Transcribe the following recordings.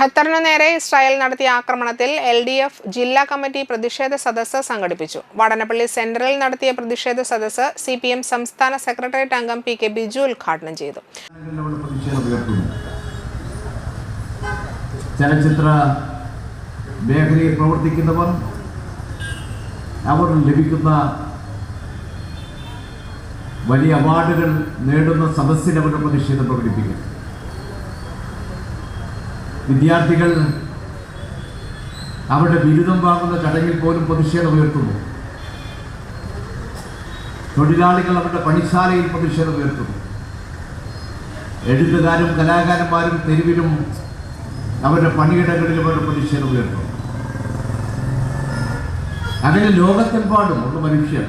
ഖത്തറിനു നേരെ ഇസ്രായേൽ നടത്തിയ ആക്രമണത്തിൽ എൽ ഡി എഫ് ജില്ലാ കമ്മിറ്റി പ്രതിഷേധ സദസ്സ് സംഘടിപ്പിച്ചു. വടനപ്പള്ളി സെന്ററിൽ നടത്തിയ പ്രതിഷേധ സദസ്സ് സി പി എം സംസ്ഥാന സെക്രട്ടേറിയറ്റ് അംഗം പി കെ ബിജു ഉദ്ഘാടനം ചെയ്തു. ചലച്ചിത്ര മേഖലയിൽ പ്രവർത്തിക്കുന്നവർ അവർ ലഭിക്കുന്ന വലിയ അവാർഡുകൾ നേടുന്ന സദസ്സിൽ അവരുടെ പ്രതിഷേധം പ്രകടിപ്പിക്കും വിദ്യാർത്ഥികൾ അവരുടെ ബിരുദം വാങ്ങുന്ന ചടങ്ങിൽ പോലും പ്രതിഷേധം ഉയർത്തുന്നു. തൊഴിലാളികൾ അവരുടെ പണിശാലയിൽ പ്രതിഷേധം ഉയർത്തുന്നു. എഴുത്തുകാരും കലാകാരന്മാരും തെരുവിലും അവരുടെ പണിയിടങ്ങളിലും അവരുടെ പ്രതിഷേധം ഉയർത്തുന്നു. അങ്ങനെ ലോകത്തെമ്പാടും ഒരു മനുഷ്യൻ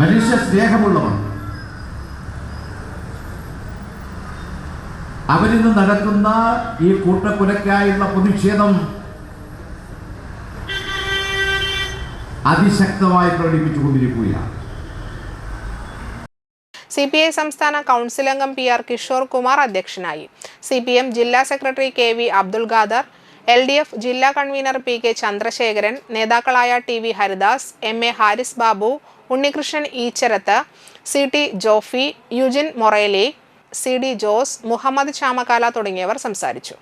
മനുഷ്യ സ്നേഹമുള്ളവർ അവരിന്ന് നടക്കുന്ന ഈ കൂട്ടക്കുലയ്ക്കായുള്ള പ്രതിഷേധം അതിശക്തമായി പ്രകടിപ്പിച്ചുകൊണ്ടിരിക്കുകയാണ്. സി പി ഐ സംസ്ഥാന കൗൺസിൽ അംഗം പി ആർ കിഷോർ കുമാർ അധ്യക്ഷനായി. സി പി എം ജില്ലാ secretary K V Abdul Khader L D F ജില്ലാ കൺവീനർ പി കെ ചന്ദ്രശേഖരൻ നേതാക്കളായ T V Haridas M A Haris Babu Unnikrishnan Eecharath C T Jofy Eugene Moreli C D Jose Muhammad ശ്യാമകാല തുടങ്ങിയവർ സംസാരിച്ചു.